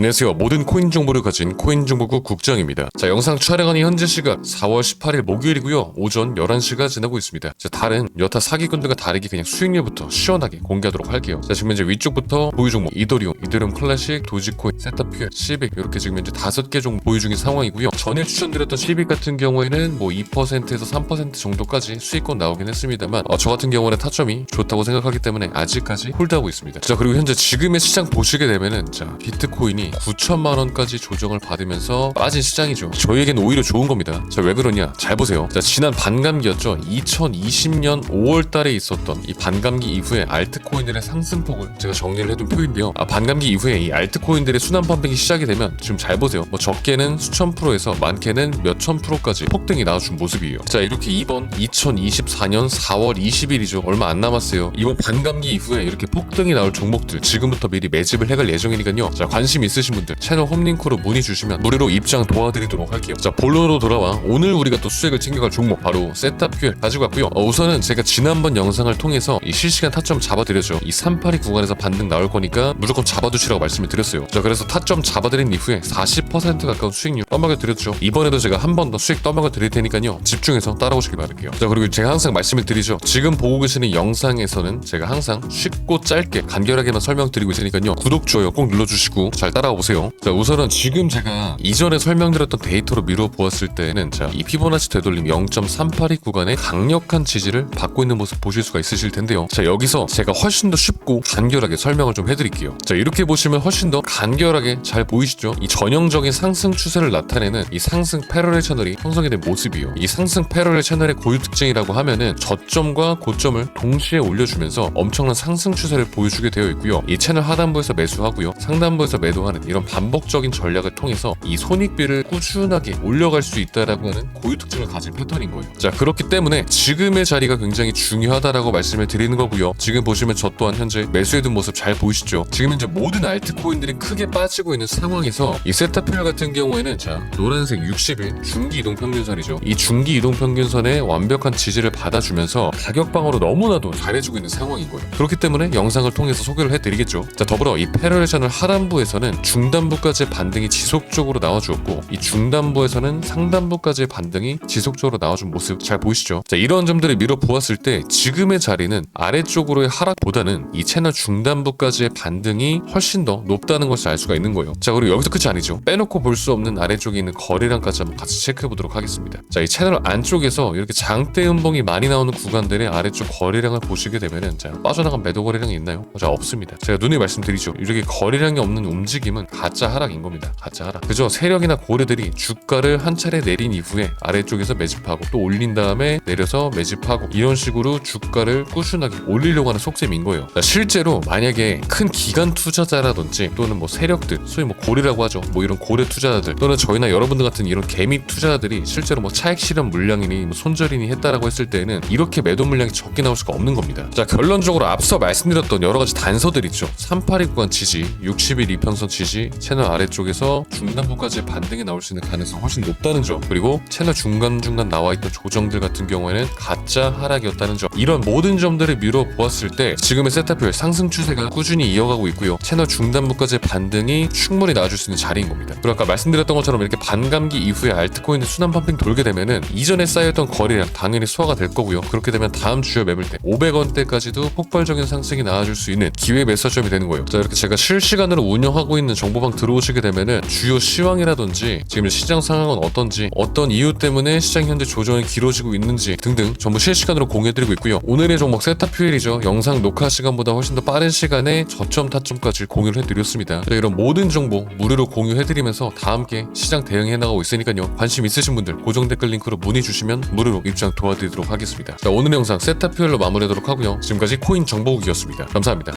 안녕하세요. 모든 코인 정보를 가진 코인 정보국 국장입니다. 자, 영상 촬영하는 현재 시각 4월 18일 목요일이고요. 오전 11시가 지나고 있습니다. 자, 다른 여타 사기꾼들과 다르게 그냥 수익률부터 시원하게 공개하도록 할게요. 자, 지금 현재 위쪽부터 보유 종목 이더리움, 이더리움 클래식, 도지코인, 세타퓨엘, 시빅 이렇게 지금 현재 다섯 개 종목 보유 중인 상황이고요. 전에 추천드렸던 시빅 같은 경우에는 뭐 2%에서 3% 정도까지 수익권 나오긴 했습니다만 어, 저 같은 경우는 타점이 좋다고 생각하기 때문에 아직까지 홀드하고 있습니다. 자, 그리고 현재 지금의 시장 보시게 되면은 자, 비트코인이 9천만 원까지 조정을 받으면서 빠진 시장이죠. 저희에겐 오히려 좋은 겁니다. 자, 왜 그러냐? 잘 보세요. 자, 지난 반감기였죠. 2020년 5월 달에 있었던 이 반감기 이후에 알트코인들의 상승폭을 제가 정리를 해둔 표인데요. 아, 반감기 이후에 이 알트코인들의 순환 펌핑이 시작이 되면 지금 잘 보세요. 뭐 적게는 수천 프로에서 많게는 몇천 프로까지 폭등이 나와준 모습이에요. 자, 이렇게 이번 2024년 4월 20일이죠. 얼마 안 남았어요. 이번 반감기 이후에 이렇게 폭등이 나올 종목들 지금부터 미리 매집을 해갈 예정이니까요. 자, 관심 있으신 분들 채널 홈링크로 문의 주시면 무료로 입장 도와드리도록 할게요. 자, 본론으로 돌아와 오늘 우리가 또 수익을 챙겨갈 종목 바로 세탑퓨엘 가지고 왔고요. 어, 우선은 제가 지난번 영상을 통해서 이 실시간 타점 잡아드렸죠. 이 382 구간에서 반등 나올 거니까 무조건 잡아두시라고 말씀을 드렸어요. 자, 그래서 타점 잡아드린 이후에 40% 가까운 수익률 떠먹여 드렸죠. 이번에도 제가 한 번 더 수익 떠먹여 드릴 테니까요. 집중해서 따라오시길 바랄게요. 자, 그리고 제가 항상 말씀을 드리죠. 지금 보고 계시는 영상에서는 제가 항상 쉽고 짧게 간결하게만 설명드리고 있으니까요. 구독, 좋아요 꼭 눌러주시고 잘 따라 와 보세요. 자, 우선은 지금 제가 이전에 설명드렸던 데이터로 미뤄 보았을 때는 자, 이 피보나치 되돌림 0.382 구간에 강력한 지지를 받고 있는 모습 보실 수가 있으실 텐데요. 자, 여기서 제가 훨씬 더 쉽고 간결하게 설명을 좀 해드릴게요. 자, 이렇게 보시면 훨씬 더 간결하게 잘 보이시죠? 이 전형적인 상승 추세를 나타내는 이 상승 패러렐 채널이 형성이 된 모습이에요. 이 상승 패러렐 채널의 고유 특징이라고 하면은 저점과 고점을 동시에 올려주면서 엄청난 상승 추세를 보여주게 되어 있고요. 이 채널 하단부에서 매수하고요. 상단부에서 매도하는 이런 반복적인 전략을 통해서 이 손익비를 꾸준하게 올려갈 수 있다라고 하는 고유 특징을 가진 패턴인 거예요. 자, 그렇기 때문에 지금의 자리가 굉장히 중요하다라고 말씀을 드리는 거고요. 지금 보시면 저 또한 현재 매수해둔 모습 잘 보이시죠? 지금 현재 모든 알트코인들이 크게 빠지고 있는 상황에서 이 세타필 같은 경우에는 자, 노란색 60일 중기 이동 평균선이죠. 이 중기 이동 평균선에 완벽한 지지를 받아주면서 가격 방어로 너무나도 잘해주고 있는 상황인 거예요. 그렇기 때문에 영상을 통해서 소개를 해드리겠죠. 자, 더불어 이 채널 하단부에서는 중단부까지 반등이 지속적으로 나와주었고 이 중단부에서는 상단부까지의 반등이 지속적으로 나와준 모습 잘 보이시죠? 자, 이런 점들을 미뤄 보았을 때 지금의 자리는 아래쪽으로의 하락보다는 이 채널 중단부까지의 반등이 훨씬 더 높다는 것을 알 수가 있는 거예요. 자, 그리고 여기서 끝이 아니죠. 빼놓고 볼 수 없는 아래쪽에 있는 거래량까지 한번 같이 체크해 보도록 하겠습니다. 자, 이 채널 안쪽에서 이렇게 장대 음봉이 많이 나오는 구간들의 아래쪽 거래량을 보시게 되면은 자, 빠져나간 매도 거래량이 있나요? 자, 없습니다. 제가 눈에 말씀드리죠. 이렇게 거래량이 없는 움직임 은 가짜 하락인 겁니다. 가짜 하락. 그죠? 세력이나 고래들이 주가를 한 차례 내린 이후에 아래쪽에서 매집하고 또 올린 다음에 내려서 매집하고 이런 식으로 주가를 꾸준하게 올리려고 하는 속셈인 거예요. 자, 실제로 만약에 큰 기관 투자자라든지 또는 뭐 세력들, 소위 뭐 고래라고 하죠. 뭐 이런 고래 투자자들 또는 저희나 여러분들 같은 이런 개미 투자자들이 실제로 뭐 차익 실현 물량이니 뭐 손절이니 했다라고 했을 때는 이렇게 매도 물량이 적게 나올 수가 없는 겁니다. 자, 결론적으로 앞서 말씀드렸던 여러 가지 단서들 있죠. 382 구간 지지, 60일 이평선 지지, 채널 아래쪽에서 중단부까지 반등이 나올 수 있는 가능성이 훨씬 높다는 점. 그리고 채널 중간중간 나와 있던 조정들 같은 경우에는 가짜 하락이었다는 점. 이런 모든 점들을 미뤄 보았을 때 지금의 세타표의 상승 추세가 꾸준히 이어가고 있고요. 채널 중단부까지의 반등이 충분히 나와줄 수 있는 자리인 겁니다. 그리고 아까 말씀드렸던 것처럼 이렇게 반감기 이후에 알트코인의 순환 펌핑 돌게 되면은 이전에 쌓였던 거래량 당연히 소화가 될 거고요. 그렇게 되면 다음 주요 매물 때 500원대까지도 폭발적인 상승이 나와줄 수 있는 기회 매수점이 되는 거예요. 자 이렇게 제가 실시간으로 운영하고 있는 정보방 들어오시게 되면은 주요 시황이라든지 지금 시장 상황은 어떤지 어떤 이유 때문에 시장 현재 조정이 길어지고 있는지 등등 전부 실시간으로 공유해드리고 있고요. 오늘의 종목 세타퓨엘이죠. 영상 녹화 시간보다 훨씬 더 빠른 시간에 저점 타점까지 공유를 해드렸습니다. 자, 이런 모든 정보 무료로 공유해드리면서 다 함께 시장 대응해 나가고 있으니까요. 관심 있으신 분들 고정 댓글 링크로 문의 주시면 무료로 입장 도와드리도록 하겠습니다. 자, 오늘 영상 세타퓨엘로 마무리하도록 하고요. 지금까지 코인 정보국이었습니다. 감사합니다.